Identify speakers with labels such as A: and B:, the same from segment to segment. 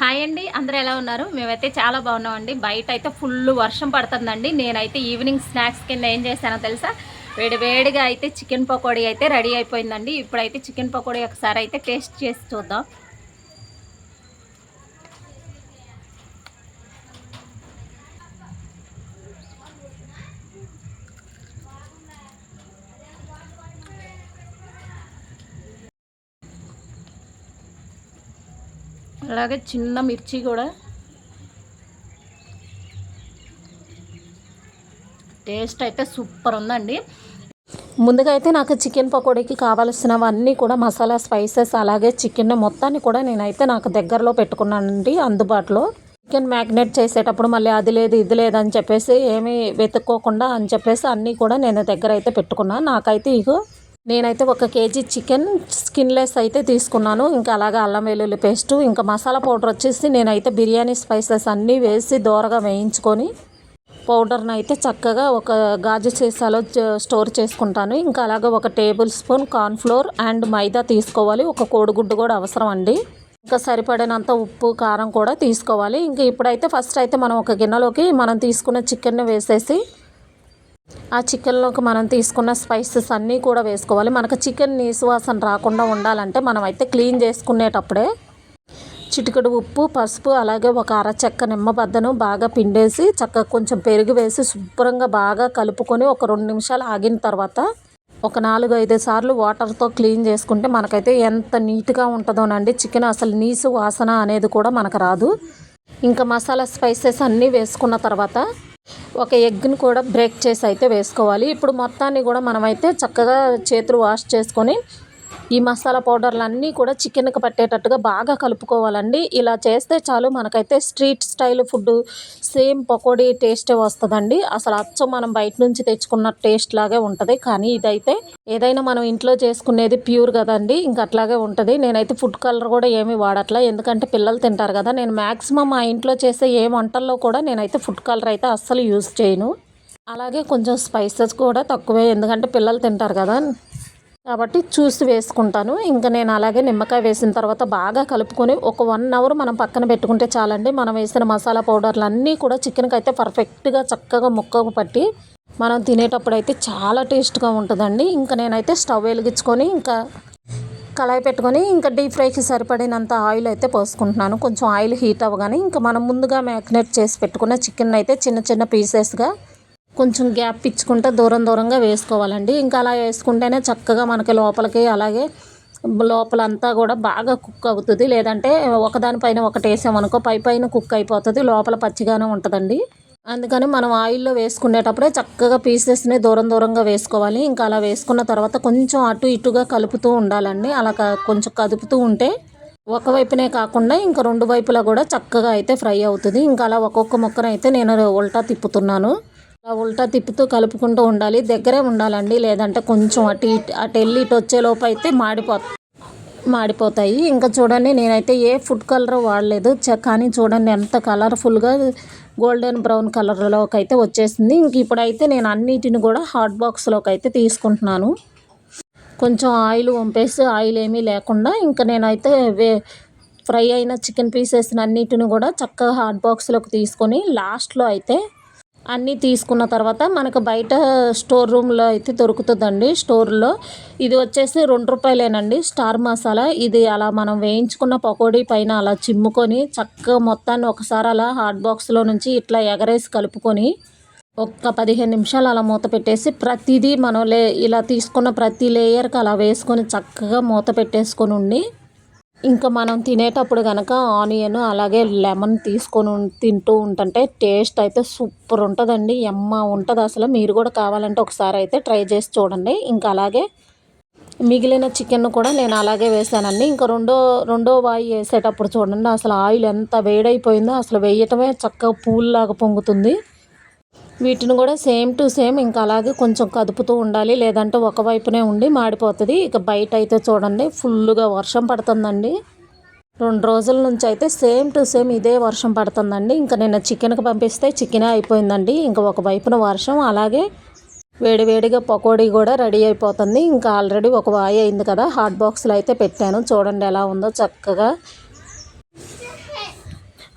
A: Hi అండి అందరూ ఎలా ఉన్నారు? మేమైతే చాలా బాగున్నామండి. బయట అయితే ఫుల్ వర్షం పడుతుందండి. నేనైతే ఈవినింగ్ స్నాక్స్ కింద ఏం చేశానో తెలుసా? వేడి వేడిగా అయితే చికెన్ పకోడీ అయితే రెడీ అయిపోయిందండి. ఇప్పుడైతే చికెన్ పకోడీ ఒకసారి అయితే టేస్ట్ చేసి చూద్దాం. అలాగే చిన్న మిర్చి కూడా. టేస్ట్ అయితే సూపర్ ఉందండి. ముందుగా అయితే నాకు చికెన్ పకోడీకి కావాల్సినవన్నీ కూడా మసాలా స్పైసెస్ అలాగే చికెన్ మొత్తాన్ని కూడా నేనైతే నాకు దగ్గరలో పెట్టుకున్నానండి అందుబాటులో. చికెన్ మ్యాగ్నేట్ చేసేటప్పుడు మళ్ళీ అది లేదు ఇది లేదు అని చెప్పేసి ఏమీ వెతుక్కోకుండా అని చెప్పేసి అన్నీ కూడా నేను దగ్గర అయితే పెట్టుకున్నాను. నాకైతే ఇగో నేనైతే ఒక కేజీ చికెన్ స్కిన్లెస్ అయితే తీసుకున్నాను. ఇంకా అలాగే అల్లం వెల్లుల్లి పేస్టు ఇంకా మసాలా పౌడర్ వచ్చేసి నేనైతే బిర్యానీ స్పైసెస్ అన్నీ వేసి దోరగా వేయించుకొని పౌడర్ని అయితే చక్కగా ఒక గాజు సీసాలో స్టోర్ చేసుకుంటాను. ఇంకా అలాగే ఒక tablespoon cornflour and maida తీసుకోవాలి. ఒక కోడిగుడ్డు కూడా అవసరం అండి. ఇంకా సరిపడినంత ఉప్పు కారం కూడా తీసుకోవాలి. ఇంకా ఇప్పుడైతే ఫస్ట్ అయితే మనం ఒక గిన్నెలోకి మనం తీసుకున్న చికెన్ని వేసేసి ఆ చికెన్లోకి మనం తీసుకున్న స్పైసెస్ అన్నీ కూడా వేసుకోవాలి. మనకు చికెన్ నీసువాసన రాకుండా ఉండాలంటే మనం అయితే క్లీన్ చేసుకునేటప్పుడే చిటికెడు ఉప్పు పసుపు అలాగే ఒక అరచెక్క నిమ్మబద్దను బాగా పిండేసి చక్కగా కొంచెం పెరుగు వేసి శుభ్రంగా బాగా కలుపుకొని ఒక రెండు నిమిషాలు ఆగిన తర్వాత ఒక నాలుగు ఐదు సార్లు వాటర్తో క్లీన్ చేసుకుంటే మనకైతే ఎంత నీట్గా ఉంటుందోనండి చికెన్ అసలు నీసు వాసన అనేది కూడా మనకు రాదు. ఇంకా మసాలా స్పైసెస్ అన్నీ వేసుకున్న తర్వాత ఒక ఎగ్ని కూడా బ్రేక్ చేసి అయితే వేసుకోవాలి. ఇప్పుడు మొత్తాన్ని కూడా మనమైతే చక్కగా చేతులు వాష్ చేసుకొని ఈ మసాలా పౌడర్లు అన్నీ కూడా చికెన్కి పట్టేటట్టుగా బాగా కలుపుకోవాలండి. ఇలా చేస్తే చాలు మనకైతే street style food same pakodi టేస్టే వస్తుందండి. అసలు అచ్చం మనం బయట నుంచి తెచ్చుకున్న టేస్ట్ లాగే ఉంటుంది. కానీ ఇదైతే ఏదైనా మనం ఇంట్లో చేసుకునేది ప్యూర్ కదండి ఇంకా అట్లాగే ఉంటుంది. నేనైతే ఫుడ్ కలర్ కూడా ఏమీ వాడట్లా. ఎందుకంటే పిల్లలు తింటారు కదా నేను మ్యాక్సిమం మా ఇంట్లో చేసే ఏ వంటల్లో కూడా నేనైతే ఫుడ్ కలర్ అయితే అస్సలు యూజ్ చేయను. అలాగే కొంచెం స్పైసెస్ కూడా తక్కువే. ఎందుకంటే పిల్లలు తింటారు కదా కాబట్టి చూసి వేసుకుంటాను. ఇంకా నేను అలాగే నిమ్మకాయ వేసిన తర్వాత బాగా కలుపుకొని ఒక వన్ అవర్ మనం పక్కన పెట్టుకుంటే చాలండి. మనం వేసిన మసాలా పౌడర్లు అన్నీ కూడా చికెన్కి అయితే పర్ఫెక్ట్గా చక్కగా ముక్కకు పట్టి మనం తినేటప్పుడు అయితే చాలా టేస్ట్గా ఉంటుందండి. ఇంకా నేనైతే స్టవ్ వెలిగించుకొని ఇంకా కళాయి పెట్టుకొని ఇంకా డీప్ ఫ్రైకి సరిపడినంత ఆయిల్ అయితే పోసుకుంటున్నాను. కొంచెం ఆయిల్ హీట్ అవ్వగానే ఇంకా మనం ముందుగా మ్యాగ్నేట్ చేసి పెట్టుకున్న చికెన్ అయితే చిన్న చిన్న పీసెస్గా కొంచెం గ్యాప్ ఇచ్చుకుంటే దూరం దూరంగా వేసుకోవాలండి. ఇంకా అలా వేసుకుంటేనే చక్కగా మనకి లోపలికి అలాగే లోపలంతా కూడా బాగా కుక్ అవుతుంది. లేదంటే ఒకదానిపైన ఒకటి వేసామనుకో పై పైన కుక్ అయిపోతుంది లోపల పచ్చిగానే ఉంటుందండి. అందుకని మనం ఆయిల్లో వేసుకునేటప్పుడే చక్కగా పీసెస్ని దూరం దూరంగా వేసుకోవాలి. ఇంకా అలా వేసుకున్న తర్వాత కొంచెం అటు ఇటుగా కలుపుతూ ఉండాలండి. అలా కొంచెం కదుపుతూ ఉంటే ఒకవైపునే కాకుండా ఇంకా రెండు వైపులా కూడా చక్కగా అయితే ఫ్రై అవుతుంది. ఇంకా అలా ఒక్కొక్క ముక్కనైతే నేను ఉల్టా తిప్పుతున్నాను. అలా ఉల్టా తిప్పుతూ కలుపుకుంటూ ఉండాలి. దగ్గరే ఉండాలండి. లేదంటే కొంచెం అటు ఇటు అటు వెళ్ళి ఇటు వచ్చే లోపు అయితే మాడిపో మాడిపోతాయి. ఇంకా చూడండి నేనైతే ఏ ఫుడ్ కలర్ వాడలేదు. కానీ చూడండి ఎంత కలర్ఫుల్గా గోల్డెన్ బ్రౌన్ కలర్లోకి అయితే వచ్చేసింది. ఇంక ఇప్పుడైతే నేను అన్నిటిని కూడా హాట్ బాక్స్లోకి అయితే తీసుకుంటున్నాను. కొంచెం ఆయిల్ వంపేసి ఆయిల్ ఏమీ లేకుండా ఇంకా నేనైతే వే ఫ్రై అయిన చికెన్ పీసెస్ అన్నిటిని కూడా చక్కగా హాట్ బాక్స్లోకి తీసుకొని లాస్ట్లో అయితే అన్నీ తీసుకున్న తర్వాత మనకు బయట స్టోర్ రూమ్లో అయితే దొరుకుతుందండి స్టోర్లో. ఇది వచ్చేసి రెండు రూపాయలేనండి స్టార్ మసాలా. ఇది అలా మనం వేయించుకున్న పకోడీ పైన అలా చిమ్ముకొని చక్కగా మొత్తాన్ని ఒకసారి అలా హాట్ బాక్స్లో నుంచి ఇట్లా ఎగరేసి కలుపుకొని ఒక్క పదిహేను నిమిషాలు అలా మూత పెట్టేసి ప్రతిదీ మనం లే ఇలా తీసుకున్న ప్రతి లేయర్కి అలా వేసుకొని చక్కగా మూత పెట్టేసుకొని ఉండి ఇంకా మనం తినేటప్పుడు కనుక ఆనియన్ అలాగే లెమన్ తీసుకొని తింటూ ఉంటుంటే టేస్ట్ అయితే సూపర్ ఉంటుందండి. ఎమ్మ ఉంటుంది అసలు. మీరు కూడా కావాలంటే ఒకసారి అయితే ట్రై చేసి చూడండి. ఇంకా అలాగే మిగిలిన చికెన్ కూడా నేను అలాగే వేసానండి. ఇంకా రెండో రెండో వాయి వేసేటప్పుడు చూడండి. అసలు ఆయిల్ ఎంత వేడైపోయిందో అసలు వేయటమే చక్కగా పూల్లాగా పొంగుతుంది. వీటిని కూడా సేమ్ టు సేమ్ ఇంకా అలాగే కొంచెం కదుపుతూ ఉండాలి. లేదంటే ఒకవైపునే ఉండి మాడిపోతుంది. ఇక బయట అయితే చూడండి ఫుల్గా వర్షం పడుతుందండి. రెండు రోజుల నుంచి అయితే సేమ్ టు సేమ్ ఇదే వర్షం పడుతుందండి. ఇంకా నేను చికెన్కి పంపిస్తే చికెనే అయిపోయిందండి. ఇంకా ఒక వైపున వర్షం అలాగే వేడివేడిగా పకోడీ కూడా రెడీ అయిపోతుంది. ఇంకా ఆల్రెడీ ఒక వాయి అయింది కదా హాట్ బాక్స్లో అయితే పెట్టాను. చూడండి ఎలా ఉందో చక్కగా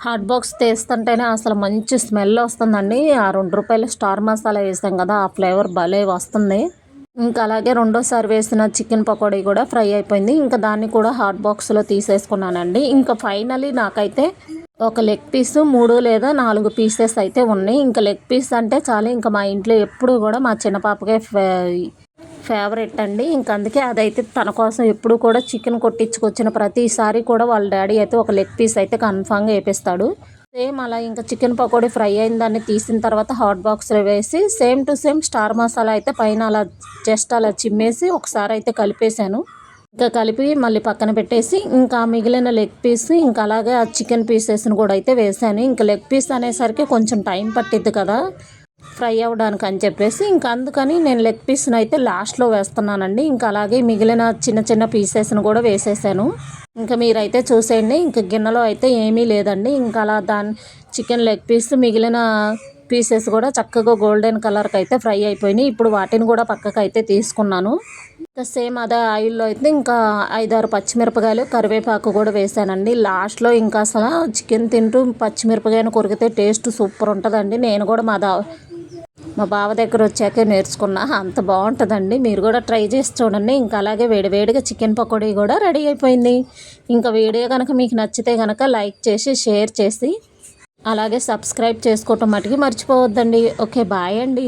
A: హాట్ బాక్స్ తీస్తుంటేనే అసలు మంచి స్మెల్ వస్తుందండి. ఆ రెండు రూపాయల స్టార్ మసాలా వేసాం కదా ఆ ఫ్లేవర్ భలే వస్తుంది. ఇంకా అలాగే రెండోసారి వేసిన చికెన్ పకోడీ కూడా ఫ్రై అయిపోయింది. ఇంకా దాన్ని కూడా హాట్ బాక్స్లో తీసేసుకున్నానండి. ఇంకా ఫైనలీ నాకైతే ఒక లెగ్ పీస్ మూడు లేదా నాలుగు పీసెస్ అయితే ఉన్నాయి. ఇంకా లెగ్ పీస్ అంటే చాలా ఇంకా మా ఇంట్లో ఎప్పుడు కూడా మా చిన్న పాపకే ఫే- ఫేవరెట్ అండి. ఇంక అందుకే అదైతే తన కోసం ఎప్పుడు కూడా చికెన్ కొట్టించుకొచ్చిన ప్రతిసారి కూడా వాళ్ళ డాడీ అయితే ఒక లెగ్ పీస్ అయితే కన్ఫామ్గా వేపిస్తాడు. సేమ్ అలా ఇంకా చికెన్ పకోడీ ఫ్రై అయిన దాన్ని తీసిన తర్వాత హాట్ బాక్స్లో వేసి same to same star masala అయితే పైన అలా జస్ట్ అలా చిమ్మేసి ఒకసారి అయితే కలిపేశాను. ఇంకా కలిపి మళ్ళీ పక్కన పెట్టేసి ఇంకా మిగిలిన లెగ్ పీస్ ఇంకా అలాగే ఆ చికెన్ పీసెస్ని కూడా అయితే వేసాను. ఇంకా లెగ్ పీస్ అనేసరికి కొంచెం టైం పట్టిద్ది కదా. ఫ్రై అవ్వడానికి అని చెప్పేసి ఇంకా అందుకని నేను లెగ్ పీస్ని అయితే లాస్ట్లో వేస్తున్నానండి. ఇంకా అలాగే మిగిలిన చిన్న చిన్న పీసెస్ని కూడా వేసేసాను. ఇంకా మీరైతే చూసేయండి. ఇంకా గిన్నెలో అయితే ఏమీ లేదండి. ఇంకా అలా దాని చికెన్ లెగ్ పీస్ మిగిలిన పీసెస్ కూడా చక్కగా గోల్డెన్ కలర్కి అయితే ఫ్రై అయిపోయినాయి. ఇప్పుడు వాటిని కూడా పక్కకు అయితే తీసుకున్నాను. ఇంకా సేమ్ అదే ఆయిల్లో అయితే ఇంకా ఐదారు పచ్చిమిరపకాయలు కరివేపాకు కూడా వేసానండి. లాస్ట్లో ఇంకా అసలు చికెన్ తింటూ పచ్చిమిరపకాయను కొరికితే టేస్ట్ సూపర్ ఉంటుందండి. నేను కూడా మా దా మా బావ దగ్గర వచ్చాక నేర్చుకున్నా. అంత బాగుంటుందండి. మీరు కూడా ట్రై చేసి చూడండి. ఇంకా అలాగే వేడివేడిగా చికెన్ పకోడీ కూడా రెడీ అయిపోయింది. ఇంకా వీడియో కనుక మీకు నచ్చితే కనుక లైక్ చేసి షేర్ చేసి అలాగే సబ్స్క్రైబ్ చేసుకోవటం మటుకి మర్చిపోవద్దండి. ఓకే బాయ్ అండి.